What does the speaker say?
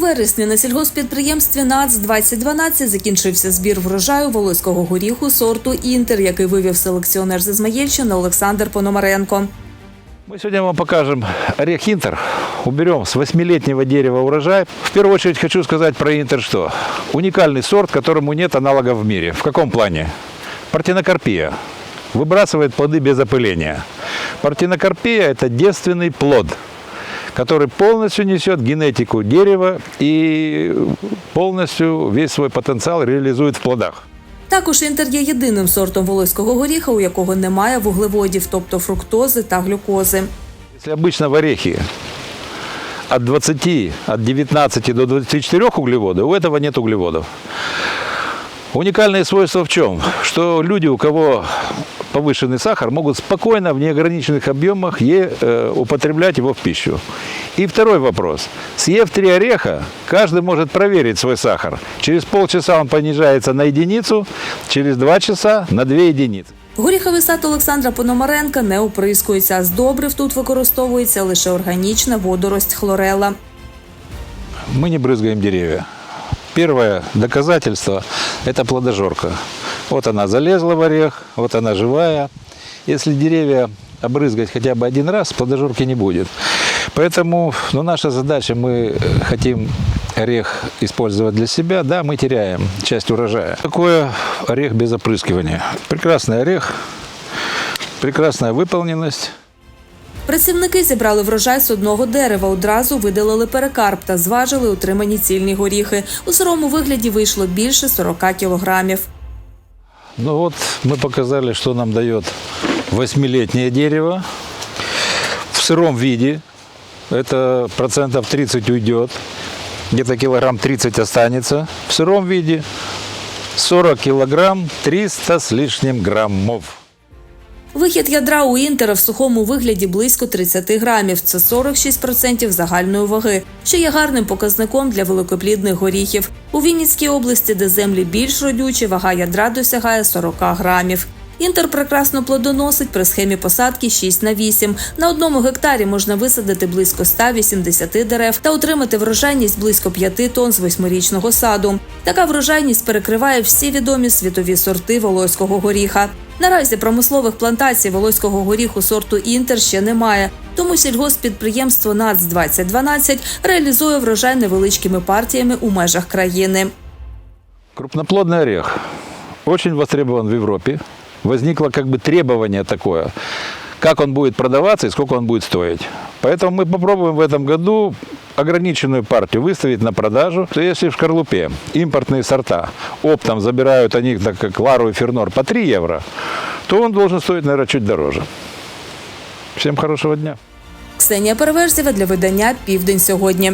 вересні на сільгоспідприємстві НАЦ 2012 закінчився збір врожаю волоського горіху сорту Інтер, який вивів селекціонер з Ізмаїльщини Олександр Пономаренко. Мы сегодня вам покажем орех Интер. Уберем с 8-летнего дерева урожай. В первую очередь хочу сказать про Интер что? Уникальный сорт, которому нет аналогов в мире. В каком плане? Партенокарпия. Выбрасывает плоды без опыления. Партенокарпия – это девственный плод, который полностью несет генетику дерева и полностью весь свой потенциал реализует в плодах. Також інтер є єдиним сортом волоського горіха, у якого немає вуглеводів, тобто фруктози та глюкози. Если обычно в орехе от 20, от 19 до 24 углеводов, у этого нет углеводов. Уникальное свойство в чем? Что люди, у кого повышенный сахар, могут спокойно в неограниченных объемах е- э, употреблять его в пищу. И второй вопрос. Съев три ореха, каждый может проверить свой сахар. Через полчаса он понижается на единицу, через два часа на две единицы. Горіховий сад Олександра Пономаренка не оприскується, а з добрив тут використовується лише органічна водорость хлорела. Мы не брызгаем деревья. Первое доказательство – это плодожорка. Вот она залезла в орех, вот она живая. Если деревья обрызгать хотя бы один раз, плодожорки не будет. Поэтому ну, наша задача, мы хотим орех использовать для себя, да, мы теряем часть урожая. Такое орех без опрыскивания. Прекрасный орех, прекрасная выполненность. Працівники зібрали врожай з одного дерева, одразу видалили перекарп та зважили отримані цільні горіхи. У сирому вигляді вийшло більше 40 кілограмів. Ну вот мы показали, что нам дает восьмилетнее дерево. В сыром виде это процентов 30 уйдет, где-то килограмм 30 останется. В сыром виде 40 килограмм 300 с лишним граммов. Вихід ядра у інтера в сухому вигляді близько 30 грамів. Це 46% загальної ваги, що є гарним показником для великоплідних горіхів. У Вінницькій області, де землі більш родючі, вага ядра досягає 40 грамів. Інтер прекрасно плодоносить при схемі посадки 6 на 8. На одному гектарі можна висадити близько 180 дерев та отримати врожайність близько 5 тонн з восьмирічного саду. Така врожайність перекриває всі відомі світові сорти волоського горіха. Наразі промислових плантацій волоського горіху сорту Інтер ще немає, тому сільгоспідприємство НАЦ 2012 реалізує врожай невеличкими партіями у межах країни. Крупноплодный орех очень востребован в Европе Возникло как бы требование такое, как он будет продаваться и сколько он будет стоить. Поэтому мы попробуем в этом году ограниченную партию выставить на продажу. То если в шкарлупе импортные сорта оптом забирают они, так как Лару и Фернор, по 3 евро, то он должен стоить, наверное, чуть дороже. Всем хорошего дня. Ксенія Переверзєва для видання Південь сьогодні.